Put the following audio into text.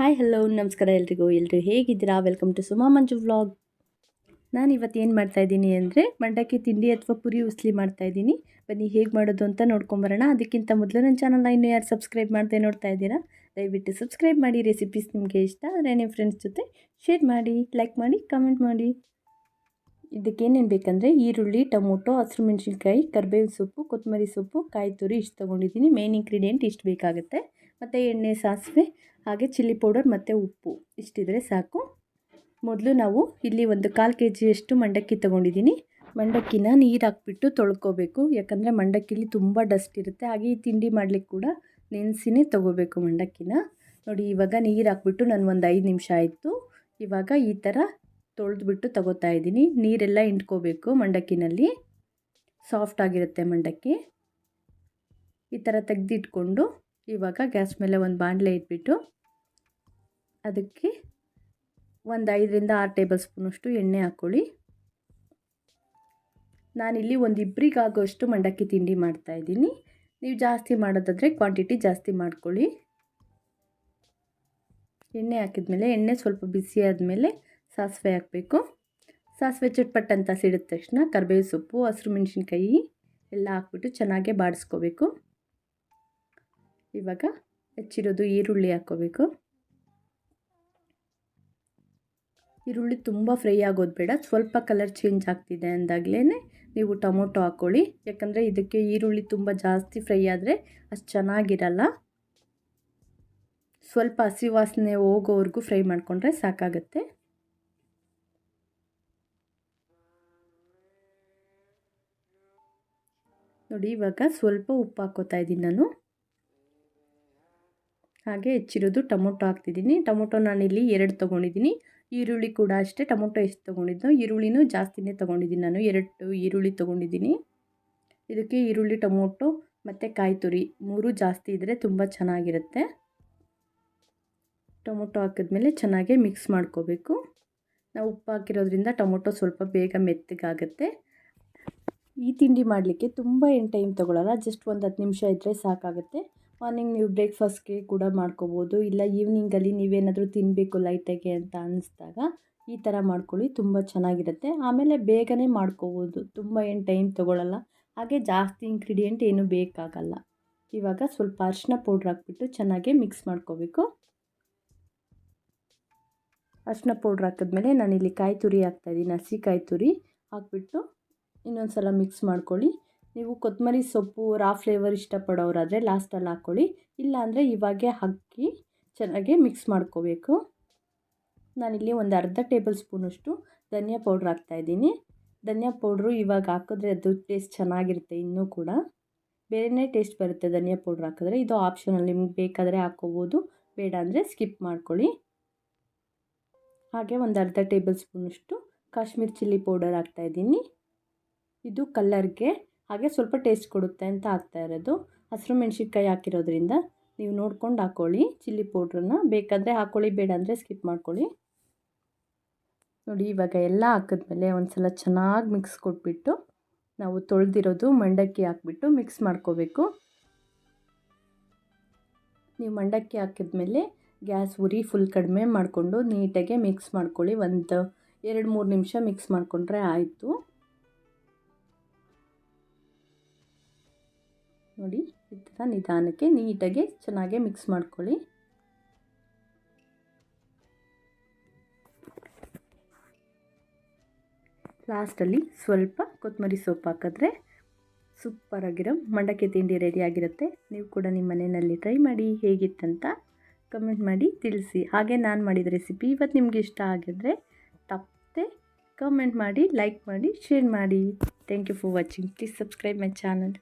Hi hello ನಮಸ್ಕಾರ ಎಲ್ರಿಗೂ. ಎಲ್ಲರೂ ಹೇಗಿದ್ದೀರಾ? Welcome to Suma Manju vlog ನಾನು ಇವತ್ತು ಏನು ಮಾಡ್ತಾಯಿದ್ದೀನಿ ಅಂದರೆ ಮಂಡಕ್ಕಿ ತಿಂಡಿ ಅಥವಾ ಪುರಿ ಉಸ್ಲಿ ಮಾಡ್ತಾಯಿದ್ದೀನಿ ಬನ್ನಿ, ಹೇಗೆ ಮಾಡೋದು ಅಂತ ನೋಡ್ಕೊಂಬರೋಣ ಅದಕ್ಕಿಂತ ಮೊದಲು ನನ್ನ ಚಾನಲ್ನ ಇನ್ನೂ ಯಾರು ಸಬ್ಸ್ಕ್ರೈಬ್ ಮಾಡ್ದೆ ನೋಡ್ತಾ ಇದ್ದೀರಾ, ದಯವಿಟ್ಟು ಸಬ್ಸ್ಕ್ರೈಬ್ ಮಾಡಿ. ರೆಸಿಪೀಸ್ ನಿಮಗೆ ಇಷ್ಟ ಆದರೆ ನಿಮ್ಮ ಫ್ರೆಂಡ್ಸ್ ಜೊತೆ ಶೇರ್ ಮಾಡಿ ಲೈಕ್ ಮಾಡಿ ಕಮೆಂಟ್ ಮಾಡಿ. ಇದಕ್ಕೇನೇನು ಬೇಕಂದರೆ ಈರುಳ್ಳಿ, ಟೊಮೊಟೊ, ಹಸಿರು ಮೆಣಸಿನ್ಕಾಯಿ, ಕರ್ಬೇವಿನ ಸೊಪ್ಪು, ಕೊತ್ತಂಬರಿ ಸೊಪ್ಪು, ಕಾಯಿ ತುರಿ ಇಷ್ಟು ತೊಗೊಂಡಿದ್ದೀನಿ. ಮೇನ್ ಇಂಗ್ರೀಡಿಯೆಂಟ್ ಇಷ್ಟು ಬೇಕಾಗುತ್ತೆ. ಮತ್ತು ಎಣ್ಣೆ, ಸಾಸಿವೆ, ಹಾಗೆ ಚಿಲ್ಲಿ ಪೌಡರ್ ಮತ್ತು ಉಪ್ಪು. ಇಷ್ಟಿದ್ರೆ ಸಾಕು. ಮೊದಲು ನಾವು ಇಲ್ಲಿ ಒಂದು ಕಾಲು ಕೆ ಜಿಯಷ್ಟು ಮಂಡಕ್ಕಿ ತೊಗೊಂಡಿದ್ದೀನಿ. ಮಂಡಕ್ಕಿನ ನೀರು ಹಾಕ್ಬಿಟ್ಟು ತೊಳ್ಕೊಬೇಕು. ಯಾಕಂದರೆ ಮಂಡಕ್ಕಿಲಿ ತುಂಬ ಡಸ್ಟ್ ಇರುತ್ತೆ. ಹಾಗೆ ಈ ತಿಂಡಿ ಮಾಡಲಿಕ್ಕೆ ಕೂಡ ನೆನೆಸಿನೇ ತೊಗೋಬೇಕು ಮಂಡಕ್ಕಿನ. ನೋಡಿ, ಇವಾಗ ನೀರು ಹಾಕ್ಬಿಟ್ಟು ನಾನು ಒಂದು ಐದು ನಿಮಿಷ ಆಯಿತು. ಇವಾಗ ಈ ಥರ ತೊಳೆದ್ಬಿಟ್ಟು ತಗೋತಾ ಇದ್ದೀನಿ. ನೀರೆಲ್ಲ ಇಂಟ್ಕೋಬೇಕು ಮಂಡಕ್ಕಿನಲ್ಲಿ. ಸಾಫ್ಟ್ ಆಗಿರುತ್ತೆ ಮಂಡಕ್ಕಿ. ಈ ಥರ ತೆಗೆದಿಟ್ಕೊಂಡು ಇವಾಗ ಗ್ಯಾಸ್ ಮೇಲೆ ಒಂದು ಬಾಣಲೆ ಇಟ್ಬಿಟ್ಟು ಅದಕ್ಕೆ ಒಂದು ಐದರಿಂದ ಆರು ಟೇಬಲ್ ಸ್ಪೂನಷ್ಟು ಎಣ್ಣೆ ಹಾಕ್ಕೊಳ್ಳಿ. ನಾನಿಲ್ಲಿ ಒಂದು ಇಬ್ಬರಿಗಾಗೋಷ್ಟು ಮಂಡಕ್ಕಿ ತಿಂಡಿ ಮಾಡ್ತಾಯಿದ್ದೀನಿ ನೀವು ಜಾಸ್ತಿ ಮಾಡೋದಾದರೆ ಕ್ವಾಂಟಿಟಿ ಜಾಸ್ತಿ ಮಾಡ್ಕೊಳ್ಳಿ. ಎಣ್ಣೆ ಹಾಕಿದ ಮೇಲೆ ಎಣ್ಣೆ ಸ್ವಲ್ಪ ಬಿಸಿ ಆದಮೇಲೆ ಸಾಸಿವೆ ಹಾಕಬೇಕು. ಸಾಸಿವೆ ಚಟ್ಪಟ್ ಅಂತ ಸಿಡಿದ ತಕ್ಷಣ ಕರಿಬೇವು ಸೊಪ್ಪು, ಹಸಿರು ಮೆಣಸಿನ್ಕಾಯಿ ಎಲ್ಲ ಹಾಕ್ಬಿಟ್ಟು ಚೆನ್ನಾಗೆ ಬಾಡಿಸ್ಕೋಬೇಕು. ಇವಾಗ ಹೆಚ್ಚಿರೋದು ಈರುಳ್ಳಿ ಹಾಕ್ಕೋಬೇಕು. ಈರುಳ್ಳಿ ತುಂಬ ಫ್ರೈ ಆಗೋದು ಬೇಡ. ಸ್ವಲ್ಪ ಕಲರ್ ಚೇಂಜ್ ಆಗ್ತಿದೆ ಅಂದಾಗಲೇ ನೀವು ಟೊಮೊಟೊ ಹಾಕ್ಕೊಳ್ಳಿ. ಯಾಕಂದರೆ ಇದಕ್ಕೆ ಈರುಳ್ಳಿ ತುಂಬ ಜಾಸ್ತಿ ಫ್ರೈ ಆದರೆ ಅಷ್ಟು ಚೆನ್ನಾಗಿರಲ್ಲ. ಸ್ವಲ್ಪ ಹಸಿ ವಾಸನೆ ಹೋಗೋವರೆಗೂ ಫ್ರೈ ಮಾಡಿಕೊಂಡ್ರೆ ಸಾಕಾಗತ್ತೆ. ನೋಡಿ, ಇವಾಗ ಸ್ವಲ್ಪ ಉಪ್ಪು ಹಾಕೋತಾ ಇದ್ದೀನಿ ನಾನು. ಹಾಗೆ ಹೆಚ್ಚಿರೋದು ಟೊಮೊಟೊ ಹಾಕ್ತಿದ್ದೀನಿ. ಟೊಮೊಟೊ ನಾನಿಲ್ಲಿ ಎರಡು ತೊಗೊಂಡಿದ್ದೀನಿ. ಈರುಳ್ಳಿ ಕೂಡ ಅಷ್ಟೇ, ಟೊಮೊಟೊ ಎಷ್ಟು ತೊಗೊಂಡಿದ್ದು ಈರುಳ್ಳಿನೂ ಜಾಸ್ತಿನೇ ತೊಗೊಂಡಿದ್ದೀನಿ ನಾನು. ಎರಡು ಈರುಳ್ಳಿ ತೊಗೊಂಡಿದ್ದೀನಿ. ಇದಕ್ಕೆ ಈರುಳ್ಳಿ, ಟೊಮೊಟೊ ಮತ್ತು ಕಾಯಿ ತುರಿ, ಮೂರು ಜಾಸ್ತಿ ಇದ್ದರೆ ತುಂಬ ಚೆನ್ನಾಗಿರುತ್ತೆ. ಟೊಮೊಟೊ ಹಾಕಿದ್ಮೇಲೆ ಚೆನ್ನಾಗೆ ಮಿಕ್ಸ್ ಮಾಡ್ಕೋಬೇಕು. ನಾವು ಉಪ್ಪು ಹಾಕಿರೋದ್ರಿಂದ ಟೊಮೊಟೊ ಸ್ವಲ್ಪ ಬೇಗ ಮೆತ್ತಗಾಗುತ್ತೆ. ಈ ತಿಂಡಿ ಮಾಡಲಿಕ್ಕೆ ತುಂಬ ಏನು ಟೈಮ್ ತೊಗೊಳ್ಳಲ್ಲ ಜಸ್ಟ್ ಒಂದು ಹತ್ತು ನಿಮಿಷ ಇದ್ದರೆ ಸಾಕಾಗುತ್ತೆ. ಮಾರ್ನಿಂಗ್ ನೀವು ಬ್ರೇಕ್ಫಾಸ್ಟ್ಗೆ ಕೂಡ ಮಾಡ್ಕೋಬೋದು. ಇಲ್ಲ ಈವ್ನಿಂಗಲ್ಲಿ ನೀವೇನಾದರೂ ತಿನ್ನಬೇಕು ಲೈಟಾಗಿ ಅಂತ ಅನ್ನಿಸ್ದಾಗ ಈ ಥರ ಮಾಡ್ಕೊಳ್ಳಿ, ತುಂಬ ಚೆನ್ನಾಗಿರುತ್ತೆ. ಆಮೇಲೆ ಬೇಗನೆ ಮಾಡ್ಕೋಬೋದು. ತುಂಬ ಏನು ಟೈಮ್ ತೊಗೊಳ್ಳಲ್ಲ ಹಾಗೆ ಜಾಸ್ತಿ ಇಂಗ್ರೀಡಿಯೆಂಟ್ ಏನು ಬೇಕಾಗಲ್ಲ. ಇವಾಗ ಸ್ವಲ್ಪ ಅರಿಶಿನ ಪೌಡ್ರ್ ಹಾಕ್ಬಿಟ್ಟು ಚೆನ್ನಾಗಿ ಮಿಕ್ಸ್ ಮಾಡ್ಕೋಬೇಕು. ಅರಿಶಿನ ಪೌಡ್ರ್ ಹಾಕಿದ್ಮೇಲೆ ನಾನಿಲ್ಲಿ ಕಾಯಿ ತುರಿ ಹಾಕ್ತಾಯಿದ್ದೀನಿ ಹಸಿ ಕಾಯಿ ತುರಿ ಹಾಕ್ಬಿಟ್ಟು ಇನ್ನೊಂದು ಸಲ ಮಿಕ್ಸ್ ಮಾಡ್ಕೊಳ್ಳಿ. ನೀವು ಕೊತ್ತಂಬರಿ ಸೊಪ್ಪು ರಾ ಫ್ಲೇವರ್ ಇಷ್ಟಪಡೋರಾದರೆ ಲಾಸ್ಟಲ್ಲಿ ಹಾಕ್ಕೊಳ್ಳಿ. ಇಲ್ಲಾಂದರೆ ಇವಾಗೆ ಹಾಕಿ ಚೆನ್ನಾಗಿ ಮಿಕ್ಸ್ ಮಾಡ್ಕೋಬೇಕು. ನಾನಿಲ್ಲಿ ಒಂದು ಅರ್ಧ ಟೇಬಲ್ ಸ್ಪೂನಷ್ಟು ಧನಿಯಾ ಪೌಡ್ರ್ ಹಾಕ್ತಾಯಿದ್ದೀನಿ ಧನಿಯಾ ಪೌಡ್ರು ಇವಾಗ ಹಾಕಿದ್ರೆ ಅದು ಟೇಸ್ಟ್ ಚೆನ್ನಾಗಿರುತ್ತೆ ಇನ್ನೂ ಕೂಡ. ಬೇರೆಯೇ ಟೇಸ್ಟ್ ಬರುತ್ತೆ ಧನಿಯಾ ಪೌಡ್ರ್ ಹಾಕಿದ್ರೆ. ಇದು ಆಪ್ಷನಲ್ ನಿಮ್ಗೆ ಬೇಕಾದರೆ ಹಾಕ್ಕೋಬೋದು. ಬೇಡ ಅಂದರೆ ಸ್ಕಿಪ್ ಮಾಡ್ಕೊಳ್ಳಿ. ಹಾಗೆ ಒಂದು ಅರ್ಧ ಟೇಬಲ್ ಸ್ಪೂನಷ್ಟು ಕಾಶ್ಮೀರ್ ಚಿಲ್ಲಿ ಪೌಡರ್ ಹಾಕ್ತಾಯಿದ್ದೀನಿ ಇದು ಕಲ್ಲರ್ಗೆ ಹಾಗೆ ಸ್ವಲ್ಪ ಟೇಸ್ಟ್ ಕೊಡುತ್ತೆ ಅಂತ ಹಾಕ್ತಾ ಇರೋದು. ಹಸಿರು ಮೆಣಸಿನ್ಕಾಯಿ ಹಾಕಿರೋದ್ರಿಂದ ನೀವು ನೋಡ್ಕೊಂಡು ಹಾಕ್ಕೊಳ್ಳಿ ಚಿಲ್ಲಿ ಪೌಡ್ರನ್ನ ಬೇಕಾದರೆ ಹಾಕ್ಕೊಳ್ಳಿ ಬೇಡ ಅಂದರೆ ಸ್ಕಿಪ್ ಮಾಡ್ಕೊಳ್ಳಿ. ನೋಡಿ, ಇವಾಗ ಎಲ್ಲ ಹಾಕಿದ್ಮೇಲೆ ಒಂದು ಸಲ ಚೆನ್ನಾಗಿ ಮಿಕ್ಸ್ ಕೊಟ್ಬಿಟ್ಟು ನಾವು ತೊಳೆದಿರೋದು ಮಂಡಕ್ಕಿ ಹಾಕ್ಬಿಟ್ಟು ಮಿಕ್ಸ್ ಮಾಡ್ಕೋಬೇಕು. ನೀವು ಮಂಡಕ್ಕಿ ಹಾಕಿದ್ಮೇಲೆ ಗ್ಯಾಸ್ ಉರಿ ಫುಲ್ ಕಡಿಮೆ ಮಾಡಿಕೊಂಡು ನೀಟಾಗೆ ಮಿಕ್ಸ್ ಮಾಡ್ಕೊಳ್ಳಿ. ಒಂದು ಎರಡು ಮೂರು ನಿಮಿಷ ಮಿಕ್ಸ್ ಮಾಡಿಕೊಂಡ್ರೆ ಆಯಿತು. ನೋಡಿ ಈ ಥರ ನಿಧಾನಕ್ಕೆ ನೀಟಾಗಿ ಚೆನ್ನಾಗಿ ಮಿಕ್ಸ್ ಮಾಡ್ಕೊಳ್ಳಿ. ಲಾಸ್ಟಲ್ಲಿ ಸ್ವಲ್ಪ ಕೊತ್ತಂಬರಿ ಸೊಪ್ಪು ಹಾಕಿದ್ರೆ ಸೂಪರಾಗಿರೋ ಮಂಡಕ್ಕಿ ತಿಂಡಿ ರೆಡಿಯಾಗಿರುತ್ತೆ ನೀವು ಕೂಡ ನಿಮ್ಮ ಮನೆಯಲ್ಲಿ ಟ್ರೈ ಮಾಡಿ ಹೇಗಿತ್ತಂತ ಕಮೆಂಟ್ ಮಾಡಿ ತಿಳಿಸಿ. ಹಾಗೆ ನಾನು ಮಾಡಿದ ರೆಸಿಪಿ ಇವತ್ತು ನಿಮಗೆ ಇಷ್ಟ ಆಗಿದ್ರೆ ತಪ್ಪದೆ ಕಮೆಂಟ್ ಮಾಡಿ ಲೈಕ್ ಮಾಡಿ ಶೇರ್ ಮಾಡಿ. Thank you for watching please subscribe my channel